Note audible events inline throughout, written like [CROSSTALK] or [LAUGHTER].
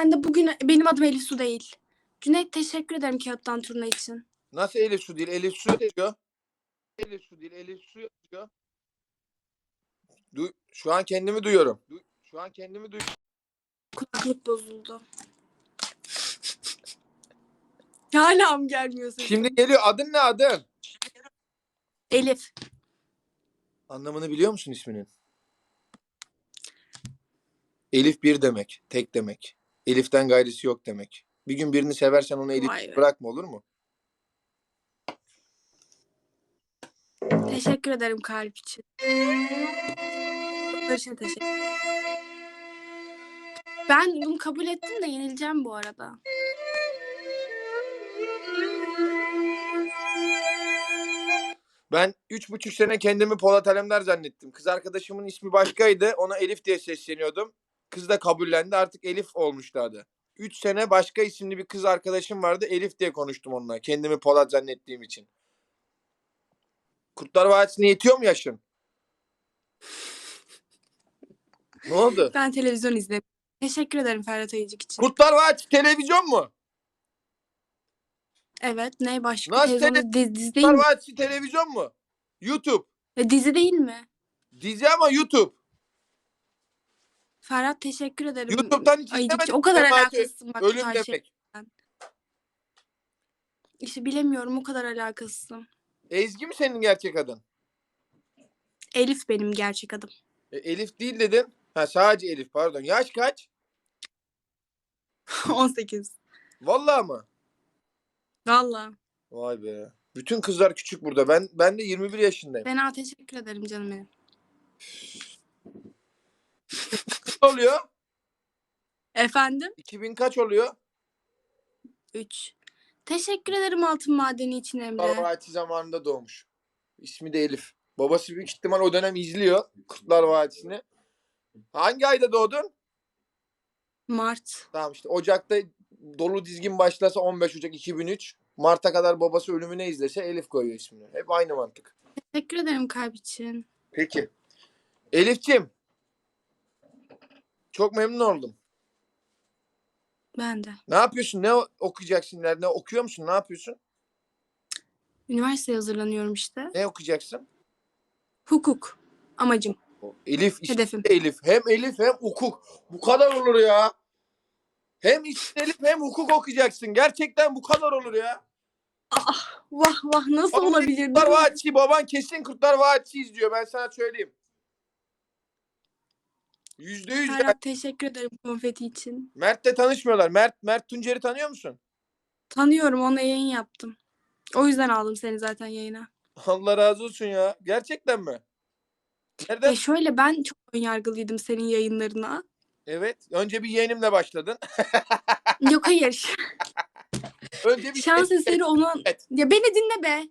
Ben de bugün benim adım Elif Su değil. Cüneyt teşekkür ederim kağıttan turna için. Nasıl Elif Su değil? Elif Su yazıyor. Elif Su değil. Elif Su yazıyor. Du şu an kendimi duyuyorum. Du şu an kendimi duyuyorum. Kulaklık bozuldu. [LAUGHS] Hala mı gelmiyor sesin? Şimdi geliyor. Adın ne adın? Elif. Anlamını biliyor musun isminin? Elif bir demek. Tek demek. Elif'ten gayrisi yok demek. Bir gün birini seversen onu Elif Vay be. bırakma olur mu? Teşekkür ederim kalp için. Barış'a teşekkür Ben bunu kabul ettim de yenileceğim bu arada. Ben üç buçuk sene kendimi Polat Alemdar zannettim. Kız arkadaşımın ismi başkaydı. Ona Elif diye sesleniyordum. Kız da kabullendi. Artık Elif olmuştu adı. Üç sene başka isimli bir kız arkadaşım vardı. Elif diye konuştum onunla. Kendimi Polat zannettiğim için. Kurtlar Vadisi'ne yetiyor mu yaşın? ne oldu? Ben televizyon izledim. Teşekkür ederim Ferhat Ayıcık için. Kurtlar Vadisi televizyon mu? Evet. Ne başka? Nasıl Televizyonda dizi, dizi değil Kurtlar mi? Vadisi televizyon mu? YouTube. E, dizi değil mi? Dizi ama YouTube. Ferhat teşekkür ederim. YouTube'dan hiç Ayıcık izlemedim. O kadar Cemaati alakasızsın bak. Ölüm şey. demek. İşte bilemiyorum o kadar alakasızım. Ezgi mi senin gerçek adın? Elif benim gerçek adım. E, Elif değil dedin. Ha sadece Elif pardon. Yaş kaç? [LAUGHS] 18. Vallahi mı? Valla. Vay be. Bütün kızlar küçük burada. Ben ben de 21 yaşındayım. Fena teşekkür ederim canım benim. [LAUGHS] Oluyor? Efendim? 2000 kaç oluyor? 3. Teşekkür ederim altın madeni için Emre. Vadisi zamanında doğmuş. İsmi de Elif. Babası büyük ihtimal o dönem izliyor Kurtlar Vadisi'ni. Hangi ayda doğdun? Mart. Tamam işte Ocak'ta dolu dizgin başlasa 15 Ocak 2003. Mart'a kadar babası ölümüne izlese Elif koyuyor ismini. Hep aynı mantık. Teşekkür ederim kalp için. Peki. Elif'ciğim. Çok memnun oldum. Ben de. Ne yapıyorsun? Ne okuyacaksın? Ne okuyor musun? Ne yapıyorsun? Üniversiteye hazırlanıyorum işte. Ne okuyacaksın? Hukuk. Amacım. Elif işte Hedefim. Elif. Hem Elif hem hukuk. Bu kadar olur ya. Hem işte Elif hem hukuk okuyacaksın. Gerçekten bu kadar olur ya. Vah vah nasıl Vallahi olabilir? Kurtlar Vadisi baban kesin Kurtlar Vadisi izliyor. Ben sana söyleyeyim. Yüzde yüz. teşekkür ederim konfeti için. Mert'le tanışmıyorlar. Mert Mert Tuncer'i tanıyor musun? Tanıyorum ona yayın yaptım. O yüzden aldım seni zaten yayına. Allah razı olsun ya. Gerçekten mi? Nereden? Ya şöyle ben çok önyargılıydım senin yayınlarına. Evet. Önce bir yeğenimle başladın. [LAUGHS] Yok hayır. Önce bir Şans eseri ona... Evet. Ya beni dinle be.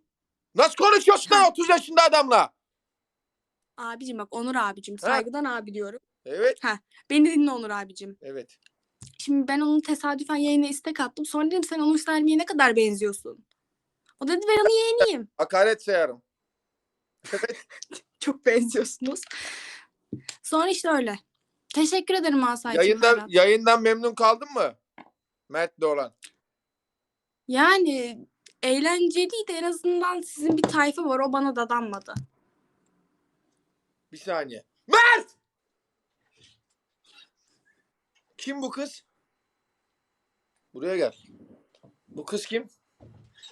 Nasıl konuşuyorsun lan 30 yaşında adamla? Abicim bak Onur abicim. Saygıdan abi diyorum. Evet. Beni dinle Onur abicim. Evet. Şimdi ben onun tesadüfen yayına istek attım. Sonra dedim sen Onur Selmi'ye ne kadar benziyorsun. O dedi ben onun yeğeniyim. [LAUGHS] Hakaret sayarım. Evet. [LAUGHS] Çok benziyorsunuz. Sonra işte öyle. Teşekkür ederim Asaycığım. Yayından, Ferhat. yayından memnun kaldın mı? Mert'le olan. Yani eğlenceliydi. En azından sizin bir tayfa var. O bana dadanmadı. Bir saniye. Mert! Kim bu kız? Buraya gel. Bu kız kim?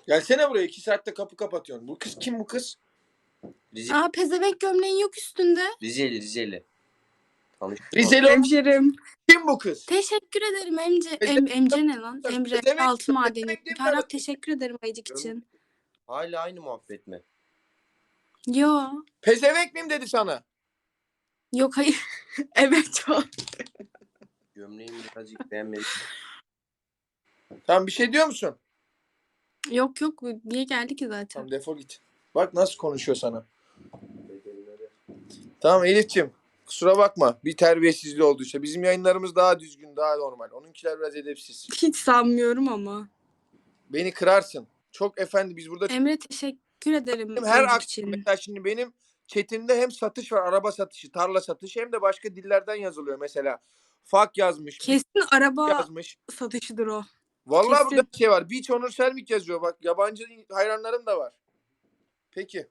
Gelsene buraya. iki saatte kapı kapatıyorsun. Bu kız kim bu kız? Rize, Aa pezevenk gömleğin yok üstünde. Rizeli, Rizeli. Tanıştık. Rizeli. Hemşerim. Kim bu kız? Teşekkür ederim Emce. Em, Emce ne lan? Emre pezevenk- altın madeni. pezevenk değil mi Ferhat arada? teşekkür ederim ayıcık için. Hala aynı muhabbet mi? Yo. Pezevenk miyim dedi sana? Yok hayır. [LAUGHS] evet çok. Gömleğimi birazcık beğenmedim. Tamam bir şey diyor musun? Yok yok. Niye geldi ki zaten? Tamam defol git. Bak nasıl konuşuyor sana. Tamam Elif'ciğim. Kusura bakma. Bir terbiyesizliği olduysa. Bizim yayınlarımız daha düzgün, daha normal. Onunkiler biraz edepsiz. Hiç sanmıyorum ama. Beni kırarsın. Çok efendi biz burada Emre teşekkür ederim. Benim her akşam için. mesela şimdi benim chatimde hem satış var, araba satışı, tarla satışı hem de başka dillerden yazılıyor mesela. Fak yazmış. Kesin araba yazmış. satışıdır o. Vallahi kesin. burada bir şey var. Beach Onur Selmik yazıyor. Bak yabancı hayranlarım da var. Peki.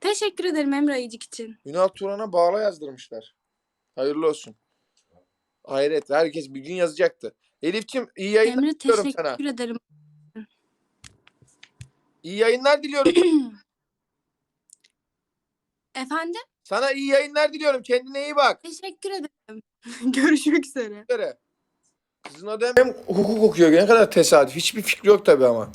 Teşekkür ederim Emre Ayıcık için. Ünal Turan'a bağla yazdırmışlar. Hayırlı olsun. Hayret. Herkes bir gün yazacaktı. Elifçim iyi yayınlar Emre diliyorum teşekkür sana. ederim. İyi yayınlar diliyorum. [CLEARS THROAT] Efendim? Sana iyi yayınlar diliyorum. Kendine iyi bak. Teşekkür ederim. [LAUGHS] Görüşmek üzere. Üzere. Kızın adı hem hukuk okuyor. Ne kadar tesadüf. Hiçbir fikri yok tabii ama.